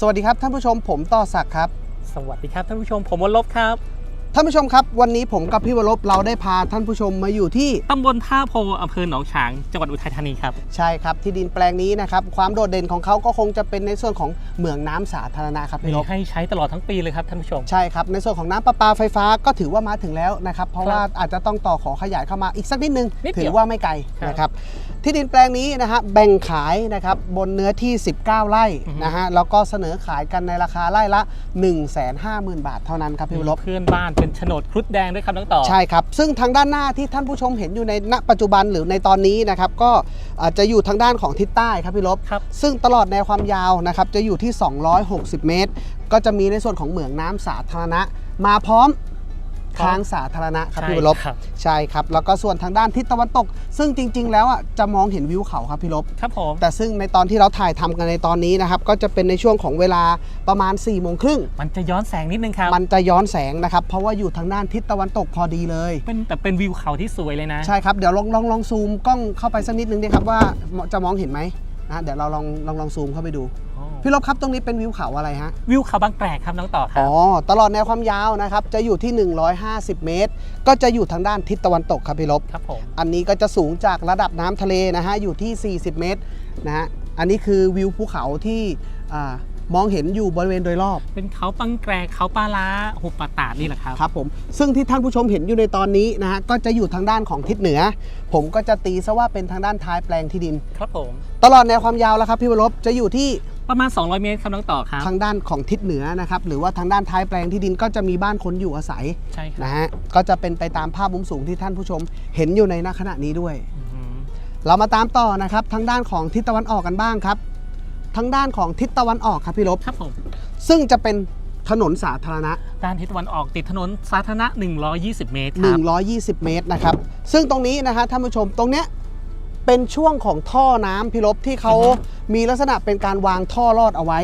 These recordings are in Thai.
สวัสดีครับท่านผู้ชมผมต่อศักดิ์ครับ สวัสดีครับท่านผู้ชมผมวรลบครับ ท่านผู้ชมครับ วันนี้ผมกับพี่วรบเราได้พาท่านผู้ชมมาอยู่ที่ ตำบลท่าโพอำเภอหนองฉาง จังหวัดอุทัยธานีครับ ใช่ครับที่ดินแปลงนี้นะครับ ความโดดเด่นของเขาก็คงจะเป็นในส่วนของเหมืองน้ำสาธารณะครับพี่มีลบให้ใช้ตลอดทั้งปีเลยครับท่านผู้ชม ใช่ครับ ในส่วนของน้ำประปาไฟฟ้าก็ถือว่ามาถึงแล้วนะครับ เพราะครับว่าอาจจะต้องต่อขอขยายเข้ามาอีกสักนิดนึง นิดเดียวถือว่าไม่ไกลครับ นะครับ ที่ดินแปลงนี้นะฮะแบ่งขายนะครับบนเนื้อที่ 19 ไร่อือฮึนะฮะแล้วก็เสนอขายกันในราคาไร่ละ 1 5 0 0 0 0 บาทเท่านั้นครับพี่วรบเพื่อนบ้านเป็นโฉนดครุฑแดงด้วยครับน้องต่อใช่ครับ ซึ่งทางด้านหน้าที่ท่านผู้ชมเห็นอยู่ในณปัจจุบันหรือในตอนนี้นะครับก็อาจจะอยู่ทางด้านของทิศใต้ครับพี่ลบครับซึ่งตลอดแนวความยาวนะครับจะอยู่ที่ 260 เมตร ก็จะมีในส่วนของเหมืองน้ำสาธารณะ มาพร้อม ทางสาธารณะครับใช่พี่ลบครับใช่ครับ แล้วก็ส่วนทางด้านทิศตะวันตก ซึ่งจริง ๆ แล้วอะจะมองเห็นวิวเขาครับพี่ลบครับผมแต่ซึ่งในตอนที่เราถ่ายทำกันในตอนนี้นะครับก็จะเป็นในช่วงของเวลาประมาณ4ี่โมงครึ่งมันจะย้อนแสงนิดนึงครับมันจะย้อนแสงนะครับเพราะว่าอยู่ทางด้านทิศตะวันตกพอดีเลยเป็นแต่เป็นวิวเขาที่สวยเลยนะใช่ครับเดี๋ยวลองลองลองซูมกล้องเข้าไปสักนิดนึงดีครับว่าจะมองเห็นไหมนะเดี๋ยวเราลองลองลองซูมเข้าไปดูอ๋อ พี่ลบครับตรงนี้เป็นวิวเขาอะไรฮะ วิวเขาบางแกรกครับน้องต่อครัอ๋บอตลอดแนวความยาวนะครับ จะอยู่ที่ 150 เมตร ก็จะอยู่ทางด้านทิศตะวันตกครับพี่ลบ ครับผม อันนี้ก็จะสูงจากระดับน้ำทะเลนะฮะ อยู่ที่ 40 เมตรนะฮะ อันนี้คือวิวภูเขาที่อ่ามองเห็นอยู่บริเวณโดยรอบ เป็นเขาปังแกรกเขาปลาล้าหุบป่าตาดนี่แหละครับ ครับผม ซึ่งที่ท่านผู้ชมเห็นอยู่ในตอนนี้นะฮะ ก็จะอยู่ทางด้านของทิศเหนือ ผมก็จะตีซะว่าเป็นทางด้านท้ายแปลงที่ดิน ครับผม ตลอดแนวความยาวแล้วครับพี่วรบจะอยู่ที่ ประมาณ 200 เมตรครับน้องต่อครับ ทางด้านของทิศเหนือนะครับ หรือว่าทางด้านท้ายแปลงที่ดินก็จะมีบ้านคนอยู่อาศัยใช่ครับนะฮะก็จะเป็นไปตามภาพมุมสูงที่ท่านผู้ชม เห็นอยู่ในณขณะนี้ด้วย อือหือเรามาตามต่อนะครับ ทางด้านของทิศตะวันออกกันบ้างครับ ทางด้านของทิศตะวันออกครับพี่ลบครับผม ซึ่งจะเป็นถนนสาธารณะ ด้านทิศตะวันออกติดถนนสาธารณะ 120 เมตรครับ 120 เมตรนะครับ ซึ่งตรงนี้นะฮะท่านผู้ชมตรงเนี้ย เป็นช่วงของท่อน้ำพี่ลบที่เขาอือฮึมีลักษณะเป็นการวางท่อลอดเอาไว้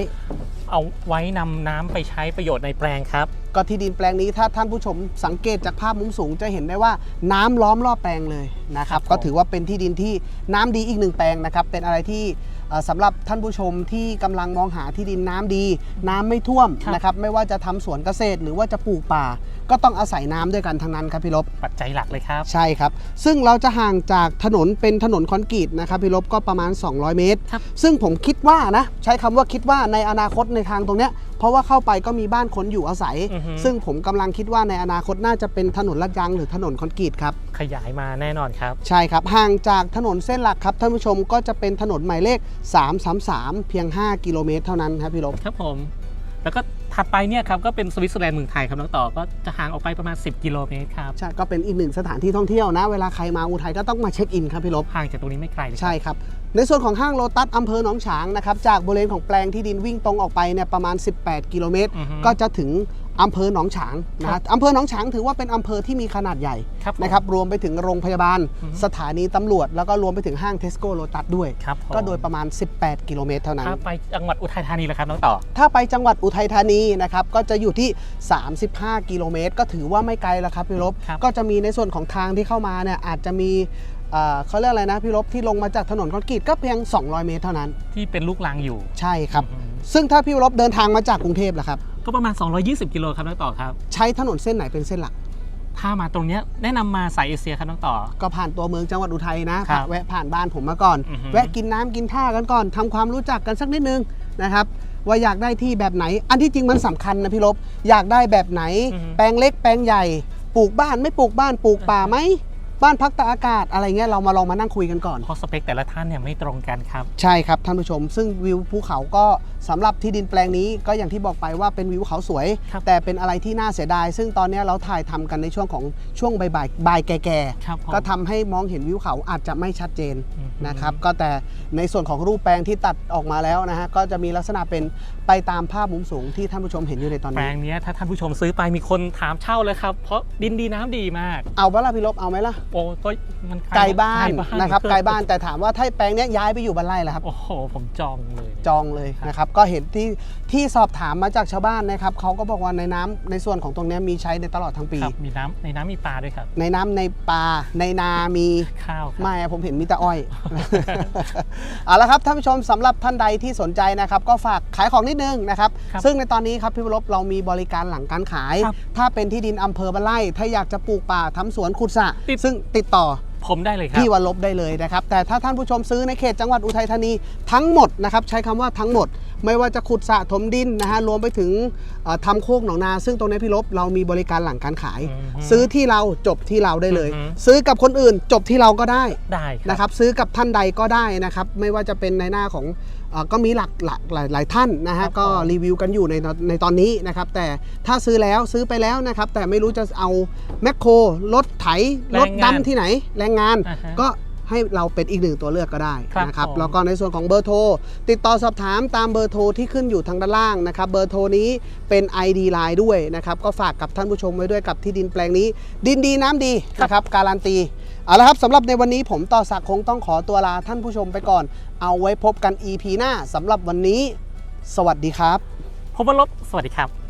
เอาไว้นำน้ำไปใช้ประโยชน์ในแปลงครับ ก็ที่ดินแปลงนี้ถ้าท่านผู้ชมสังเกตจากภาพมุมสูงจะเห็นได้ว่าน้ำล้อมรอบแปลงเลยนะครับ ครับผม ก็ถือว่าเป็นที่ดินที่น้ำดีอีกหนึ่งแปลงนะครับ เป็นอะไรที่เอ่อ สำหรับท่านผู้ชมที่กำลังมองหาที่ดินน้ำดี น้ำไม่ท่วมนะครับไม่ว่าจะทำสวนเกษตรหรือว่าจะปลูกป่า ก็ต้องอาศัยน้ำด้วยกันทั้งนั้นครับพี่ลบ ปัจจัยหลักเลยครับ ใช่ครับ ซึ่งเราจะห่างจากถนนเป็นถนนคอนกรีตนะครับพี่ลบก็ประมาณ 200 เมตร ครับ ซึ่งผมคิดว่านะ ใช้คำว่าคิดว่าในอนาคตในทางตรงเนี้ย เพราะว่าเข้าไปก็มีบ้านคนอยู่อาศัย อือฮึ ซึ่งผมกำลังคิดว่าในอนาคตน่าจะเป็นถนนลาดยางหรือถนนคอนกรีตครับ ขยายมาแน่นอนครับ ใช่ครับ ห่างจากถนนเส้นหลักครับท่านผู้ชมก็จะเป็นถนนหมายเลข333 เพียง 5 กิโลเมตรเท่านั้นครับพี่ลบ ครับผม แล้วก็ ถัดไปเนี่ยครับก็เป็นสวิตเซอร์แลนด์เมืองไทยครับน้องต่อก็จะห่างออกไปประมาณ 10 กิโลเมตรครับใช่ก็เป็นอีกหนึ่งสถานที่ท่องเที่ยวนะ เวลาใครมาอุทัยก็ต้องมาเช็คอินครับพี่ลบห่างจากตรงนี้ไม่ไกลเลยครับ ใช่ครับ ในส่วนของห้างโลตัสอำเภอหนองฉางนะครับจากบริเวณของแปลงที่ดินวิ่งตรงออกไปเนี่ยประมาณ 18 กิโลเมตร อือฮึก็จะถึงอำเภอหนองฉางนะครัฮะบอำเภอหนองฉางถือว่าเป็นอำเภอที่มีขนาดใหญ่ครับผมนะครับรวมไปถึงโรงพยาบาล อือฮึ สถานีตำรวจ แล้วก็รวมไปถึงห้างเทสโก้โลตัสด้วย ครับผมก็โดยประมาณ 18 กิโลเมตรเท่านั้น ถ้าไปจังหวัดอุทัยธานีแล้วครับน้องต่อ ถ้าไปจังหวัดอุทัยธานีนะครับก็จะอยู่ที่ 35 กิโลเมตร ก็ถือว่าไม่ไกลแล้วครับพี่ลบครับก็จะมีในส่วนของทางที่เข้ามาเนี่ยอาจจะมีเอ่อเขาเรียกอะไรนะพี่ลบที่ลงมาจากถนนคอนกรีตก็เพียง 200 เมตรเท่านั้น ที่เป็นลูกลังอยู่ใช่ครับ อือฮึซึ่งถ้าพี่ลบเดินทางมาจากกรุงเทพล่ะครับ ก็ประมาณ 220 กิโลครับน้องต่อครับ ใช้ถนนเส้นไหนเป็นเส้นหลัก ถ้ามาตรงเนี้ยแนะนำมาสายเอเชียครับน้องต่อ ก็ผ่านตัวเมืองจังหวัดอุทัยนะ ครับแวะผ่านบ้านผมมาก่อน อือฮึ แวะกินน้ำกินท่ากันก่อนทำความรู้จักกันสักนิดนึงนะครับ ว่าอยากได้ที่แบบไหน อันที่จริงมันสำคัญนะพี่ลบอยากได้แบบไหน แปลงเล็กแปลงใหญ่ ปลูกบ้านไม่ปลูกบ้านปลูกป่าไหม บ้านพักตากอากาศอะไรเงี้ยเรามาลองมานั่งคุยกันก่อน เพราะสเปคแต่ละท่านเนี่ยไม่ตรงกันครับ ใช่ครับท่านผู้ชม ซึ่งวิวภูเขาก็สำหรับที่ดินแปลงนี้ก็อย่างที่บอกไปว่าเป็นวิวเขาสวย ครับ แต่เป็นอะไรที่น่าเสียดาย ซึ่งตอนนี้เราถ่ายทำกันในช่วงของช่วงบ่ายๆบ่ายแก่ครับผมๆก็ทำให้มองเห็นวิวเขาอาจจะไม่ชัดเจน อือฮึนะครับก็แต่ในส่วนของรูปแปลงที่ตัดออกมาแล้วนะฮะก็จะมีลักษณะเป็นไปตามภาพมุมสูงที่ท่านผู้ชมเห็นอยู่ในตอนแปลนี้ งเนี้ยถ้าท่านผู้ชมซื้อไปมีคนถามเช่าเลยครับ เพราะดินดีน้ำดีมาก เอาปะล่ะพี่ลบเอาไหมล่ะโอ้ก็มันไกลบ้านไกลนะครับไกลบ้านแต่ถามว่าถ้าแปลงเนี้ยย้ายไปอยู่บ้านไร่ล่ะครับ โอ้โหผมจองเลยจองเลยนะครับ ก็เห็นที่ที่สอบถามมาจากชาวบ้านนะครับเขาก็บอกว่าในน้ำในส่วนของตรงเนี้ยมีใช้ในตลอดทั้งปีครับมีน้ำในน้ำมีปลาด้วยครับ ในน้ำในปลาในนามีข้าวครับไม่อะผมเห็นมีแต่อ้อยเอาละครับท่านผู้ชมสำหรับท่านใดที่สนใจนะครับ ก็ฝากขายของนิดนึงนะครับครับ ซึ่งในตอนนี้ครับพี่วรบเรามีบริการหลังการขายครับถ้าเป็นที่ดินอำเภอบ้านไร่ถ้าอยากจะปลูกป่าทำสวนขุดสระติดซึ่งติดต่อผมได้เลยครับพี่วันลบได้เลยนะครับแต่ถ้าท่านผู้ชมซื้อในเขตจังหวัดอุทัยธานีทั้งหมดนะครับใช้คำว่าทั้งหมด ไม่ว่าจะขุดสระถมดินนะฮะรวมไปถึงเอ่อทำโคกหนองนา ซึ่งตรงนี้พี่ลบเรามีบริการหลังการขายอือฮึซื้อที่เราจบที่เราได้เลยอือฮึซื้อกับคนอื่นจบที่เราก็ได้ได้ครับนะครับซื้อกับท่านใดก็ได้นะครับไม่ว่าจะเป็นในหน้าของเอ่อก็มีหลักหลักหลายหลายท่านนะครัฮะบก็ผมรีวิวกันอยู่ในตอนในตอนนี้นะครับ แต่ถ้าซื้อแล้วซื้อไปแล้วนะครับ แต่ไม่รู้จะเอาแมคโครรถไถรถดำที่ไหน แรงงานอ่าฮะก็ ให้เราเป็นอีกหนึ่งตัวเลือกก็ได้ครับนะครับผมแล้วก็ในส่วนของเบอร์โทรติดต่อสอบถามตามเบอร์โทรที่ขึ้นอยู่ทางด้านล่างนะครับเบอร์โทรนี้เป็น ID Line ด้วยนะครับก็ฝากกับท่านผู้ชมไว้ด้วยกับที่ดินแปลงนี้ ดินดีน้ำดีนะครับการันตีเอาละครับสำหรับในวันนี้ผมต่อศักดิ์คงต้องขอตัวลาท่านผู้ชมไปก่อน เอาไว้พบกัน EP หน้าสำหรับวันนี้ สวัสดีครับผมว่าลบสวัสดีครับ